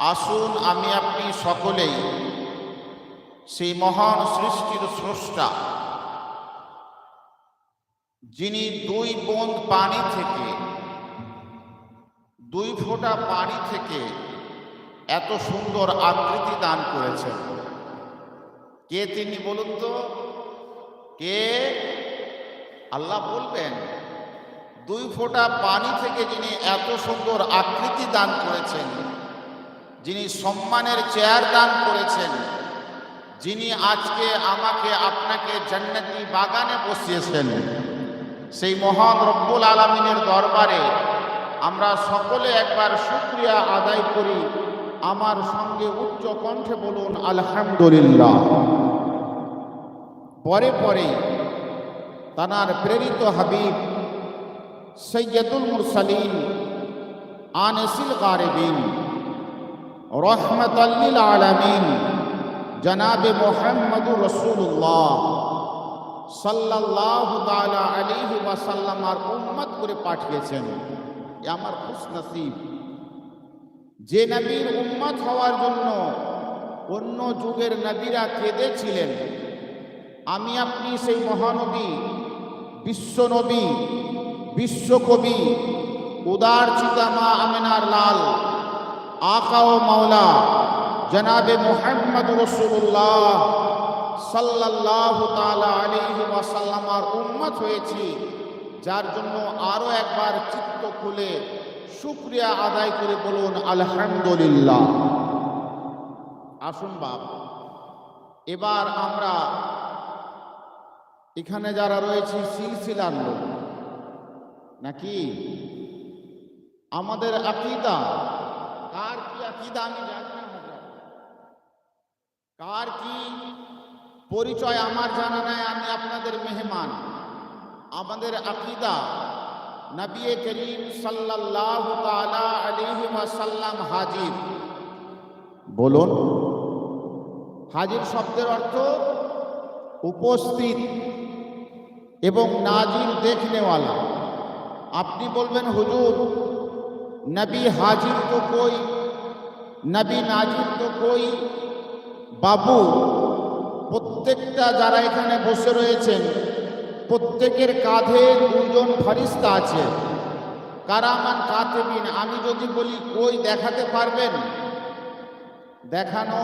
আসুন আমি আপনি সকলেই সেই মহান সৃষ্টির স্রষ্টা, যিনি দুই বোঁদ পানি থেকে, দুই ফোঁটা পানি থেকে এত সুন্দর আকৃতি দান করেছেন। কে তিনি বলুন তো? কে? আল্লাহ বলবেন, দুই ফোঁটা পানি থেকে যিনি এত সুন্দর আকৃতি দান করেছেন যিনি সম্মানের চেয়ার দান করেছেন, যিনি আজকে আমাকে আপনাকে জান্নাতি বাগানে বসিয়েছেন, সেই মহান রব্বুল আলমিনের দরবারে আমরা সকলে একবার শুক্রিয়া আদায় করি। আমার সঙ্গে উচ্চ কণ্ঠে বলুন, আলহামদুলিল্লাহ। পরে পরে তানার প্রেরিত হাবিব সৈয়দুল মুরসালিন আনসিল গারেবিন রহমতাল্লিল আলমিন। জনাবে মোহাম্মদুর রসুল্লাহ সাল্লাহ তালা আলিহি ওয়াসাল্লাম আর উম্মত করে পাঠিয়েছেন। এ আমার খুশ নসিব যে নবীর উম্মত হওয়ার জন্য অন্য যুগের নবীরা কেঁদেছিলেন। আমি আপনি সেই মহানবী বিশ্বনবী বিশ্বকবি উদার চিতামা আমিনার লাল। আকা ও মাওলা, জনাবে মোহাম্মদ রসুল্লাহ সাল্লাহ তালা আলিহি ওয়াসাল্লামার উম্মত হয়েছি, যার জন্য আরও একবার চিত্ত খুলে শুক্রিয়া আদায় করে বলুন, আলহামদুলিল্লাহ। আসুন বাপ, এবার আমরা এখানে যারা রয়েছে, সিলসিলার লোক, নাকি? আমাদের আকিদা কার কি আকিদা আমি জানি না। কার কি পরিচয় আমার জানা নাই আমি আপনাদের মেহমান আমাদের আকিদা নবী করিম সাল্লাল্লাহু তাআলা আলাইহি ওয়াসাল্লাম হাজির বলুন হাজির শব্দের অর্থ উপস্থিত এবং নাজির দেখনেওয়ালা আপনি বলবেন হুজুর নবী হাজির তো কই? নবী নাজির তো কই? বাবু, প্রত্যেকটা যারা এখানে বসে রয়েছেন, প্রত্যেকের কাঁধে দুজন ফারিস্তা আছে। কারামান কাতেবিন, আমি যদি বলি কই দেখাতে পারবেন? দেখানো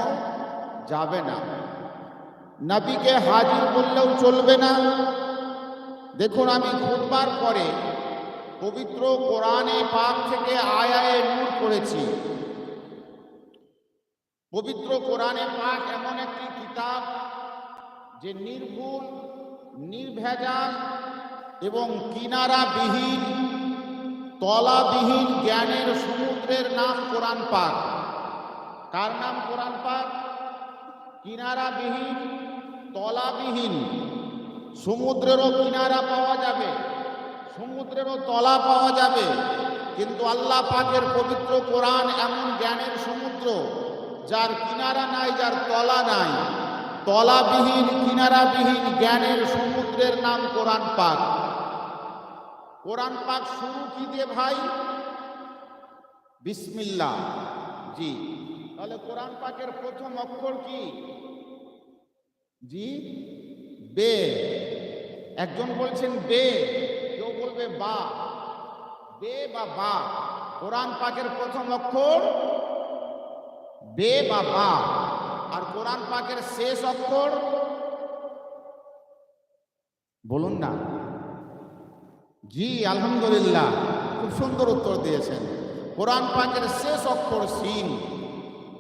যাবে না। নবীকে হাজির বললেও চলবে না। দেখুন, আমি খুতবার পরে পবিত্র কোরআনে পাক থেকে আয়ায়ে নূর করেছি পবিত্র কোরআনে পাক এমন একটি কিতাব যে নির্ভুল, নির্ভেজাল এবং কিনারাবিহীন, তলাবিহীন জ্ঞানের সমুদ্রের নাম কোরআন পাক। কার নাম কোরআন পাক? কিনারাবিহীন, তলাবিহীন, সমুদ্রেরও কিনারা পাওয়া যাবে। সমুদ্রেরও তলা পাওয়া যাবে। কিন্তু আল্লাহ পাকের পবিত্র কোরআন এমন জ্ঞানের সমুদ্র, যার কিনারা নাই, যার তলা নাই। তলাবিহীন, কিনারাবিহীন জ্ঞানের সমুদ্রের নাম কোরআন পাক। কোরআন পাক শুরু কি দিয়ে ভাই? বিসমিল্লা জি। তাহলে কোরআন পাকের প্রথম অক্ষর কি? জি। বে। একজন বলছেন বে। বলবে বা। বে বা বা। কোরআন পাকের প্রথম অক্ষর বে বা বা। আর কোরআন পাকের শেষ অক্ষর বলুন না। জি, আলহামদুলিল্লাহ। খুব সুন্দর উত্তর দিয়েছেন। কোরআন পাকের শেষ অক্ষর সিন।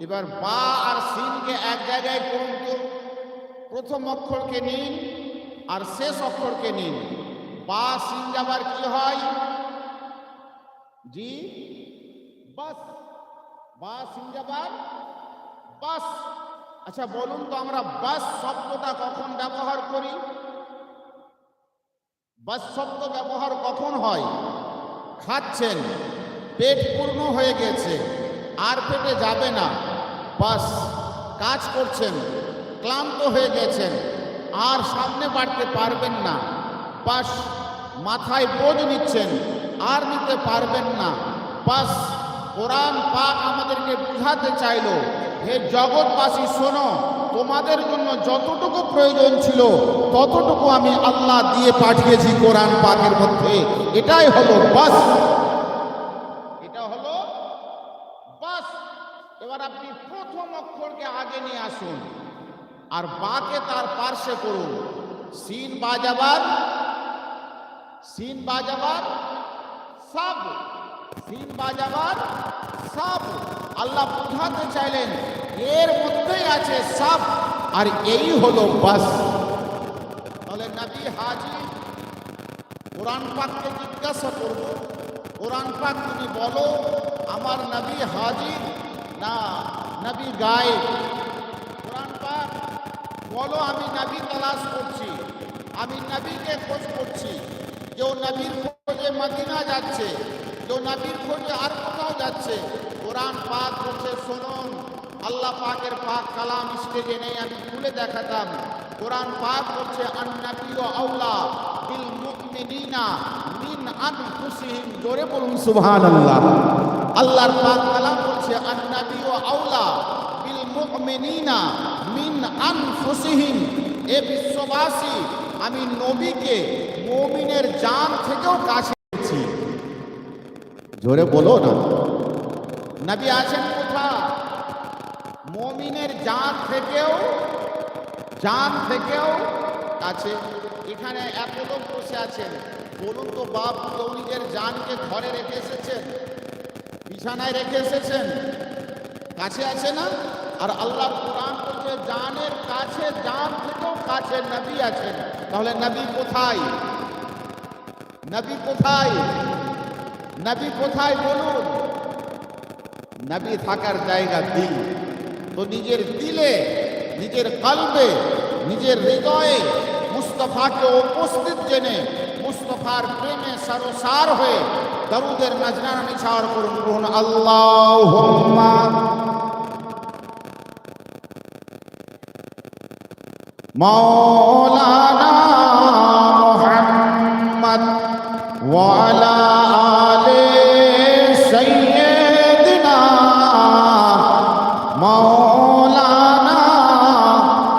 এবার বা আর সিনকে এক জায়গায় করুন প্রথম অক্ষরকে নিন আর শেষ অক্ষরকে নিন। বা সিন যাবার কি হয়? জি? বাস। বা যাবার? বাস। আচ্ছা বলুন তো আমরা বাস শব্দটা কখন ব্যবহার করি? বাস শব্দ ব্যবহার কখন হয়? খাচ্ছেন, পেট পূর্ণ হয়ে গেছে, আর পেটে যাবে না। বাস, কাজ করছেন, ক্লান্ত হয়ে গেছেন, আর সামনে বাড়তে পারবেন না। বাস মাথায় বোঝ নিচ্ছেন, আর নিতে পারবেন না। বাস, কোরআন পাক আমাদেরকে বুঝাতে চাইলো, হে জগৎবাসী শোনো, তোমাদের জন্য যতটুকু প্রয়োজন ছিল, ততটুকু আমি আল্লাহ দিয়ে পাঠিয়েছি কোরআন পাকের মধ্যে। এটাই হলো বাস। এটা হলো বাস। এবার আপনি প্রথম অক্ষরকে আগে নিয়ে আসুন, আর বাকে তার পার্শ্বে করুন। সিন বাজাবার সিন বাজাবার সব, সিন বাজাবার সব। আল্লাহ বুঝাতে চাইলেন, এর মধ্যেই আছে সব, আর এই হলো বাস। তাহলে নবী হাজি কোরআন পাককে জিজ্ঞাসা করব কোরআন পাক তুমি বলো, আমার নবী হাজির না নবী গায়ে কোরআন পাক, বলো, আমি নবী তালাশ করছি, আমি নবীকে খোঁজ করছি। কেউ নবীর খোঁজে মদিনা যাচ্ছে, কেউ নবীর খোঁজে আর কোথাও যাচ্ছে। কোরআন পাক বলছে, শুনুন, আল্লাহ পাকের পাক কালাম স্টেজে নেই, আমি খুলে দেখাতাম। কোরআন পাক বলছে আন্নাবী ও আউলা বিল মুমিনিনা মিন আনফুসিহিম। জোরে বলুন, সুবহানাল্লাহ। আল্লাহর পাক কালাম বলছে আন্নাবী ও আউলা বিল মুমিনিনা মিন আনফুসিহিম। এ বিশ্ববাসী আমি নবীকে মুমিনের জান থেকেও কাছে পেয়েছি জোরে বলো না। নবী আছেন কোথা মমিনের জান থেকেও জান থেকেও কাছে। এখানে এত লোক বসে আছেন। বলুন তো বাপ কেউ নিজের জানকে ঘরে রেখে এসেছেন? বিছানায় রেখে এসেছেন? কাছে আছে না? আর আল্লাহ কোরআন বলছে জানের কাছে জান থেকেও কাছে নবী আছেন। তাহলে নবী কোথায়? নবী কোথায়? নবী কোথায় বলুন? নবী থাকার জায়গা দিল। তো নিজের দিলে, নিজের কলবে, নিজের হৃদয়ে মুস্তফাকে উপস্থিত জেনে, মুস্তফার প্রেমে সরসার হয়ে দরুদের নজরানা নিছাড় করুন আল্লাহ মৌলানা মোহাম্মদ ওয়ালা আলে সৈয়দনা মৌলানা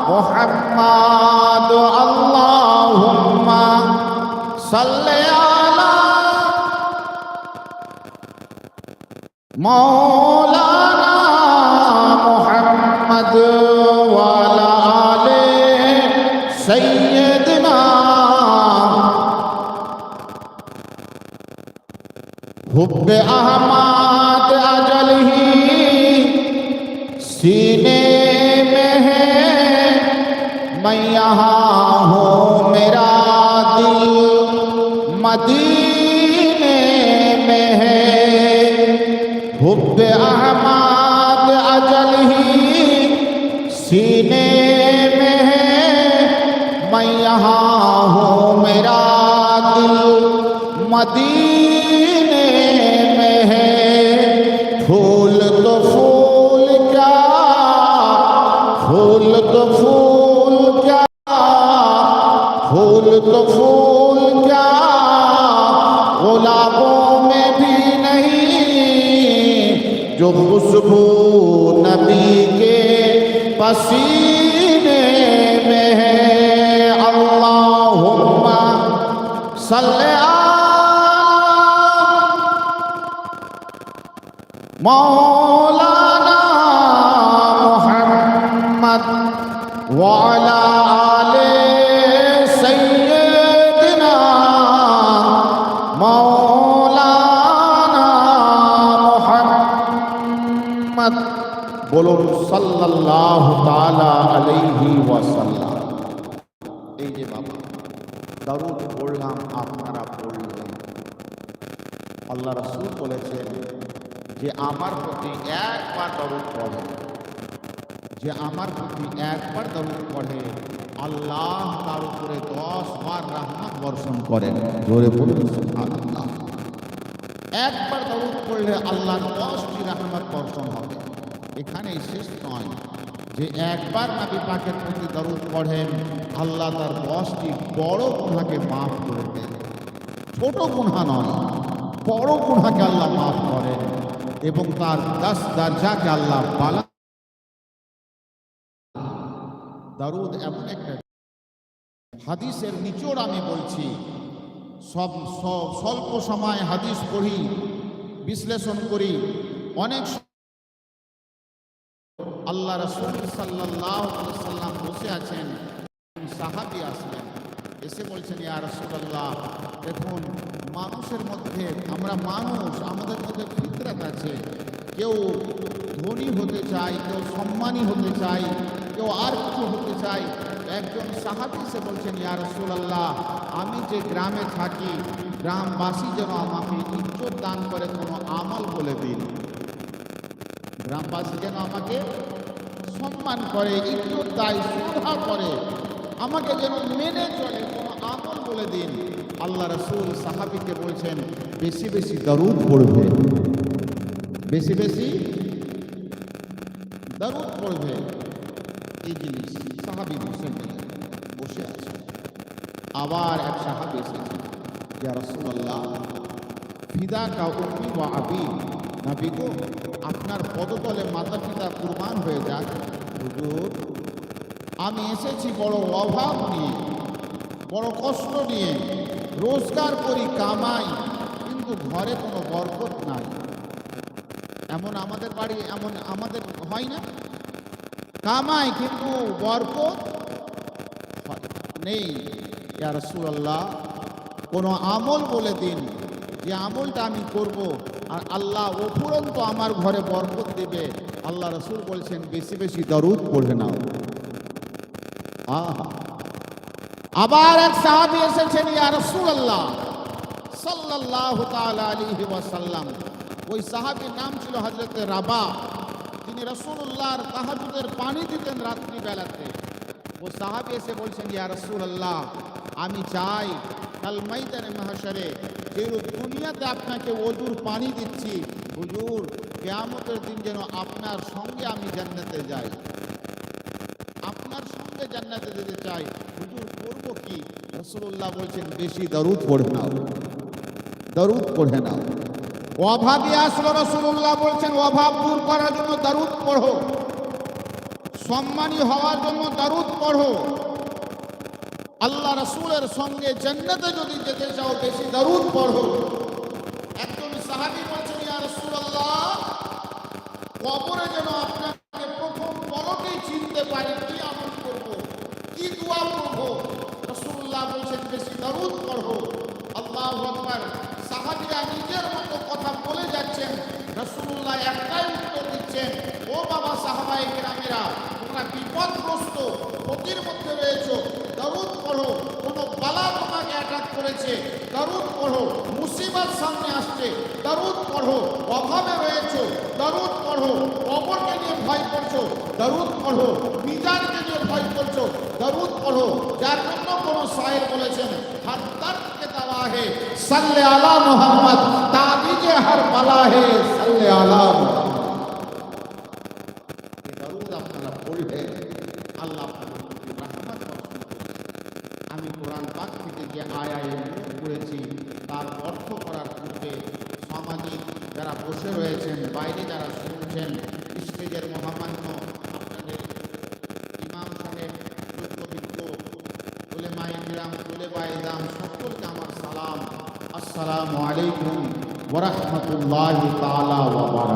মোহাম্মদ আল্লাহুম্মা সাল্লি আলা মৌলানা मदीने में है। हुब अहमद अजल ही सीने में है। मैं यहाँ हूँ, मेरा दिल मदीने में है। फूल तो फूल क्या, फूल तो फूल क्या, फूल तो फूल खुशबू नबी के पसीने में है अल्लाहुम्मा सल्ले आ मौलाना मोहम्मद वाला বলুন, সাল্লাল্লাহু তাআলা আলাইহি ওয়াসাল্লাম। এই যে বাবা দারুদ পড়লাম আপনারা পড়লেন আল্লাহ রাসূল বলেছেন যে, আমার প্রতি একবার দরুদ পড়ে। যে, আমার প্রতি একবার দরুদ পড়ে, আল্লাহ তার উপরে দশ বার রহমত বর্ষণ করেন। জোরে বলুন, সুবহানাল্লাহ। একবার দরুদ পড়লে আল্লাহর দশটি রহমত বর্ষণ হবে। এখানেই শেষ নয় যে একবার নবী পাকের প্রতি দরুদ পড়েন, আল্লাহ তার দশটি বড় গুনাকে মাফ করে দেন। ছোট গুনহা নয়, বড় গুনহাকে আল্লাহ মাফ করেন এবং তার দশ দরজাকে আল্লাহ বালা দারুদ এমন একটা হাদিসের নিচোড় আমি বলছি, সব সব স্বল্প সময় হাদিস পড়ি, বিশ্লেষণ করি, অনেক আল্লাহ রসুল সাল্লাহ বসে আছেন। সাহাবি আসলেন। এসে বলছেন, ইয়া রসুল্লাহ দেখুন, মানুষের মধ্যে, আমরা মানুষ, আমাদের মধ্যে ফিতরাত আছে। কেউ ধনী হতে চায়, কেউ সম্মানী হতে চায়, কেউ আর কিছু হতে চায়। একজন সাহাবি এসে বলছেন, ইয়া রসুল্লাহ আমি যে গ্রামে থাকি, গ্রামবাসী যেন আমাকে ইজ্জত দান করে, কোনো আমল বলে দিন। গ্রামবাসী যেন আমাকে সম্মান করে ইজ্জত দেয় শ্রদ্ধা করে, আমাকে যেন মেনে চলে, কোনো আমল বলে দিন। আল্লাহ রসুল সাহাবিকে বলছেন, বেশি বেশি দরুদ পড়বে। বেশি বেশি দরুদ পড়বে। এই জিনিস সাহাবি বসে বসে আছে। আবার এক সাহাবি এসেছে, ইয়া রসুল্লাহ ফিদা কা উম্মি ওয়া আবি। নাবি আপনার পদতলে মাতা পিতা কুরবান হয়ে যাক। হুজুর, আমি এসেছি বড় অভাব নিয়ে, বড় কষ্ট নিয়ে, রোজগার করি, কামাই, কিন্তু ঘরে কোনো বরকত নাই। এমন আমাদের বাড়ি, এমন আমাদের হয় না? কামাই কিন্তু বরকত নেই। ইয়া রাসূলুল্লাহ, কোনো আমল বলে দিন যে আমলটা আমি করব। আর আল্লাহ অপুরন্ত আমার ঘরে বরকত দিবে। আল্লাহ রসুল বলছেন, বেশি বেশি দরুদ পড়ে নাও। আবার এক সাহাবী এসেছেন, ইয়া রাসূলুল্লাহ, সাল্লাল্লাহু তাআলা আলাইহি ওয়াসাল্লাম। ওই সাহাবীর নাম ছিল হযরত রাবা। তিনি রাসূলুল্লাহর তাহাজ্জুদের পানি দিতেন রাত্রি বেলাতে। ও সাহাবী এসে বলছেন, ইয়া রাসূলুল্লাহ, আমি চাই, কাল ময়দানে মাহশারে যেরূপ দুনিয়াতে আপনাকে ওজুর পানি দিচ্ছি। হুজুর, কেয়ামতের দিন যেন আপনার সঙ্গে আমি জান্নাতে যাই। আপনার সঙ্গে জান্নাতে যেতে চাই। হুজুর, করব কি? রসুল্লাহ বলছেন, বেশি দরুদ পড়ে নাও। দরুদ পড়ে নাও। অভাবী আসলো রসুল্লাহ বলছেন, অভাব দূর করার জন্য দরুদ পড়ো। সম্মানী হওয়ার জন্য দারুদ পড়ো। আল্লাহ রসুলের সঙ্গে জান্নাতে যদি যেতে চাও, বেশি দরুদ পড়ো একজন সাহাবী বলছেন কবরে যেন আপনাকে প্রথম পলকেই চিনতে পারি, কি আমল করব, কি দোয়া করব? রাসূলুল্লাহ বলছেন, বেশি দরুদ পড়ো আল্লাহু সাহাবীরা নিজের মতো কথা বলে যাচ্ছেন রাসূলুল্লাহ একটাই উত্তর দিচ্ছেন ও বাবা সাহাবায়ে কেরামেরা তোমরা বিপদগ্রস্ত ক্ষতির মধ্যে রয়েছো দরুদ পড়ো কোনো বালা তোমাকে অ্যাটাক করেছে দরুদ পড়ো মুসিবত সামনে আসছে। দারুদ পড়ো, অভাবে রয়েছো। দারুদ পড়ো অপরকে নিয়ে ভয় করছ। দারুদ পড়ো মিজানকে নিয়ে ভয় করছ। দারুদ পড়ো, যার জন্য কোনো সাহেব বলেছেন হর দর্দ কে দওয়া হে, সাল্লে আলা মোহাম্মদ, তাবিজে হার বালা হে, সাল্লে আলা মোহাম্মদ। তুলে বাইদাম সকলকে আমার সালাম আসসালামু আলাইকুম ওরহমতুল্লাহ তালা ওয়া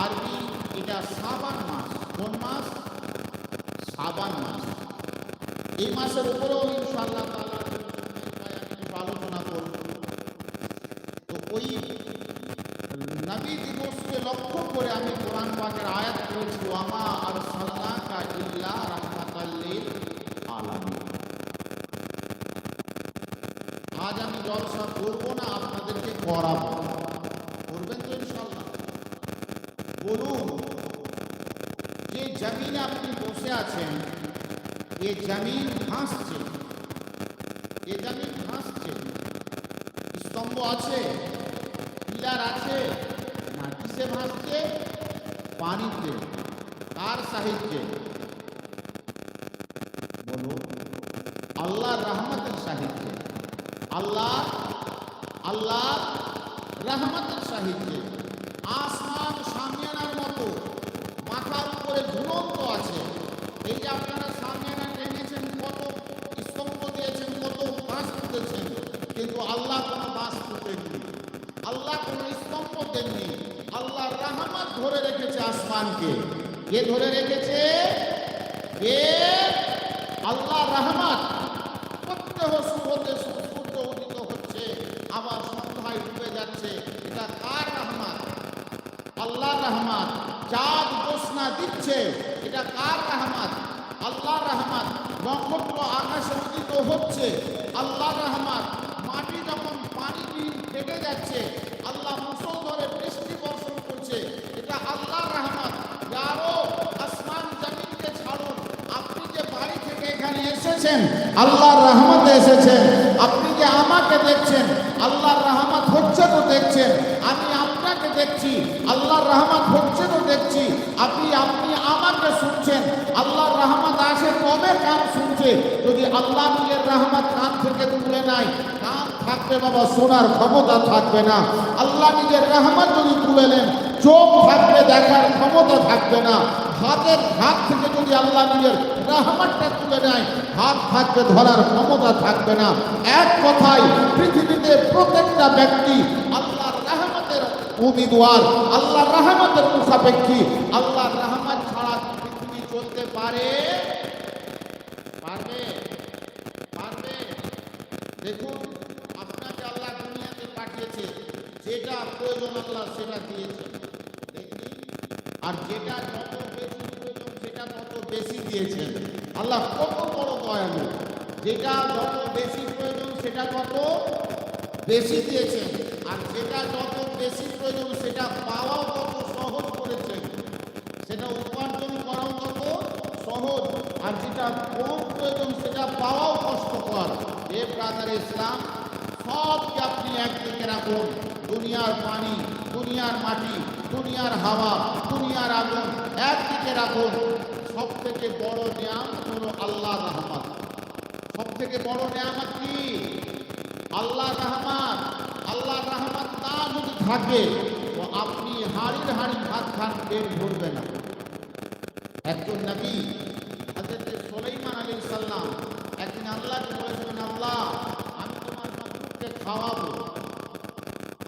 আরবি এটা সাবান মাস। কোন মাস? সাবান মাস। এই মাসের উপরেও ইনশাআল্লাহ তাআলা আমি কিছু আলোচনা করব তো ওই নবী দিবসকে লক্ষ্য করে আমি কোরআন পাকের আয়াত করেছি ওয়ামা আর সাল্লাকা ইল্লা রাহমাতাল লিল আলামিন আজ আমি জলসা করব না আপনাদেরকে করাবো করবেন তো ইনশাআল্লাহ বলুন যে বসে আছেন জমিন ভাসছে। এ জমিন ভাসছে। স্তম্ভ আছে, পিলার আছে কিসে ভাসছে, পানিতে কার সাহিত্যে। বলো আল্লাহ রহমতের সাহিত্যে। আল্লাহ আল্লাহ রহমতের সাহিত্যে। আসমান সামিয়ানার মতো মাথার উপরে ঝুলন্ত আছে এই যে আপনারা সামিয়ানা টেনেছেন কত স্তম্ভ দিয়েছেন কত বাঁশ তুলেছেন কিন্তু আল্লাহ কোনো বাঁশ তুলেননি আল্লাহ কোনো স্তম্ভ দেননি আল্লাহ রহমত ধরে রেখেছে আসমানকে? কে ধরে রেখেছে? কে? আল্লাহ রহমত। প্রত্যহ শুভতে সূর্য উদিত হচ্ছে। আবার সন্ধ্যায় ডুবে যাচ্ছে। এটা কার রহমত? আল্লাহ রহমত। চাঁদ জ্যোৎস্না দিচ্ছে। এটা কার রহমত? আল্লাহ রহমত। নক্ষত্র আকাশে উদিত হচ্ছে। আল্লাহ রহমত। মাটি যখন পানি দিয়ে ফেটে যাচ্ছে আল্লাহ মুসল ধরে বৃষ্টি বর্ষণ করছে এটা আল্লাহ রহমত যারও আসমান জমিনকে ছাড়ুন আপনি যে বাড়ি থেকে এখানে এসেছেন, আল্লাহর রহমতে এসেছেন। আপনি যে আমাকে দেখছেন, আল্লাহর রহমত হচ্ছে তো দেখছেন। আমি আপনাকে দেখছি, আল্লাহর রহমত হচ্ছে তো দেখছি। আপনি আপনি আমাকে শুনছেন, আল্লাহর রহমত আসে কবে কান শুনছে? যদি আল্লাহ নিজের রহমত কান থেকে তুলে নাই কান থাকবে বাবা? শোনার ক্ষমতা থাকবে না। আল্লাহ নিজের রহমত যদি তুলে নেন চোখ থাকবে দেখার ক্ষমতা থাকবে না হাতের হাত থেকে যদি আল্লাহ নিজের রাহমানটা তুলে নেয় হাত থাকবে ধরার ক্ষমতা থাকবে না এক কথায় পৃথিবীতে প্রত্যেকটা ব্যক্তি আল্লাহ রহমতের উমিদওয়ার আল্লাহ রহমতের মুখাপেক্ষী আল্লাহর রহমত ছাড়া পৃথিবী চলতে পারে পারবে পারবে দেখুন আপনাকে আল্লাহ দুনিয়াতে পাঠিয়েছে যেটা প্রয়োজন আল্লাহ সেটা দিয়েছে দেখি আর যেটা যত বেশি প্রয়োজন সেটা তত বেশি দিয়েছেন আল্লাহ কত বড় দয়ালু। যেটা যত বেশি প্রয়োজন, সেটা কত বেশি দিয়েছেন। আর যেটা যত বেশি প্রয়োজন, সেটা পাওয়াও কত সহজ করেছেন। সেটা উপার্জন করাও কত সহজ। আর যেটা কম প্রয়োজন, সেটা পাওয়াও কষ্টকর। এ ব্রাদার ইসলাম, সবকে আপনি একদিকে রাখুন। দুনিয়ার পানি, দুনিয়ার মাটি, দুনিয়ার হাওয়া, দুনিয়ার আগুন একদিকে রাখুন। সব থেকে বড় নিয়াম হলো আল্লাহ রহমত। সব থেকে বড় নিয়ামত কি? আল্লাহ রহমান আল্লাহ রহমত না যদি থাকে, তো আপনি হাড়ির হাড়ি ভাত খান, পেট ভরবে না। একজন নবী হজরত সোলাইমান আলী সাল্লাম একদিন আল্লাহকে বলেছিলেন, আল্লাহ, আমি তোমার মাহবুবকে খাওয়াবো।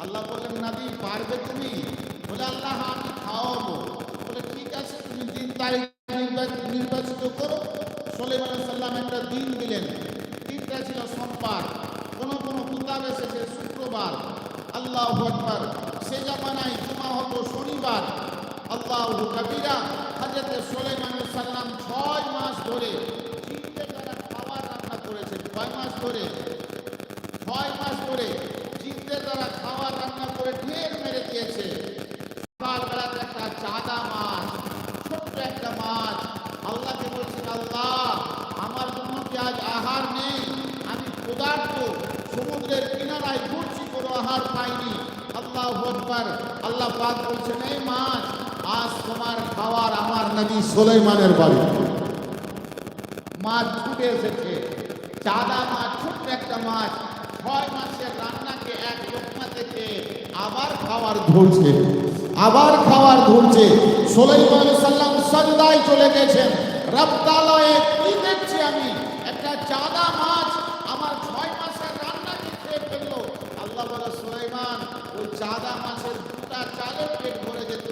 আল্লাহ বললেন, নবী, পারবে তুমি? বলে, আল্লাহ, আমি খাওয়াবো। বলে, ঠিক আছে, তুমি দিন তারিখ নির্বাচ- নির্বাচিত করো সোলাইমান সাল্লাম একটা দিন দিলেন দিনটা ছিল সোমবার কোন কোন কিতাব এসেছে শুক্রবার আল্লাহ আকবার। সে জামানায় জুমা হতো শনিবার। আল্লাহ কবিরা হাজরতে সোলাইমান সাল্লাম ছয় মাস ধরে জিনদের দ্বারা খাবার রান্না করেছেন, কয় মাস ধরে? ছয় মাস ধরে জিনদের দ্বারা খাবার রান্না করে ঢের মেরে দিয়েছে সকালবেলাতে একটা চাঁদা মাছ, ছোট্ট একটা মাছ। আল্লাহকে বলছেন আল্লাহ, আমার জন্য কি আজ আহার নেই? আমি ক্ষুধার্ত সমুদ্রের কিনারায় ঘুরছি কোনো আহার পাইনি আল্লাহ আকবার। আল্লাহ পাক বলছেন, এই মাছ আজ তোমার খাওয়ার আমার নবী সোলাইমানের বাড়ি। মাছ ছুটে এসেছে। চাঁদা মাছ, ছোট্ট একটা মাছ। ছয় মাসের রান্নাকে এক লোকমা থেকে আবার খাওয়ার ধরছে। আবার খাওয়ার ধরছে। সোলাইমান সাল্লাম সজদায় চলে গেছেন। রপ্তালয়ে কি দেখছি চাঁদা মাছের দুটা চালের পেট ভরে যেত,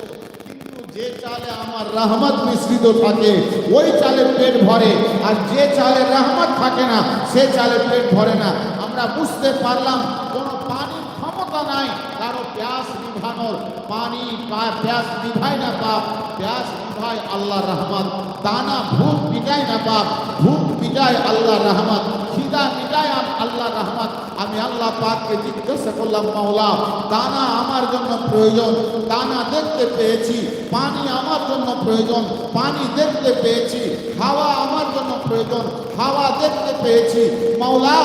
কিন্তু যে চালে আমার রহমত মিশ্রিত থাকে, ওই চালের পেট ভরে। আর যে চালের রহমত থাকে না, সে চালের পেট ভরে না। আমরা বুঝতে পারলাম, কোনো পানির ক্ষমতা নাই, কারও প্যাস নিভানোর। পানি প্যাস নিভায় না পাপ প্যাস নিভায় আল্লাহ রহমত। দানা ভূখ মিটায় না পাপ ভূখ মিটায় আল্লাহ রহমত। খিদা মিটায় আল্লাহ রহমত। আমি আল্লাহ পাককে জিজ্ঞাসা করলাম, মাওলা, দানা আমার জন্য প্রয়োজন, দানা দেখতে পেয়েছি, পানি আমার জন্য প্রয়োজন, পানি দেখতে পেয়েছি, হাওয়া আমার জন্য প্রয়োজন, হাওয়া দেখতে পেয়েছি। মাওলা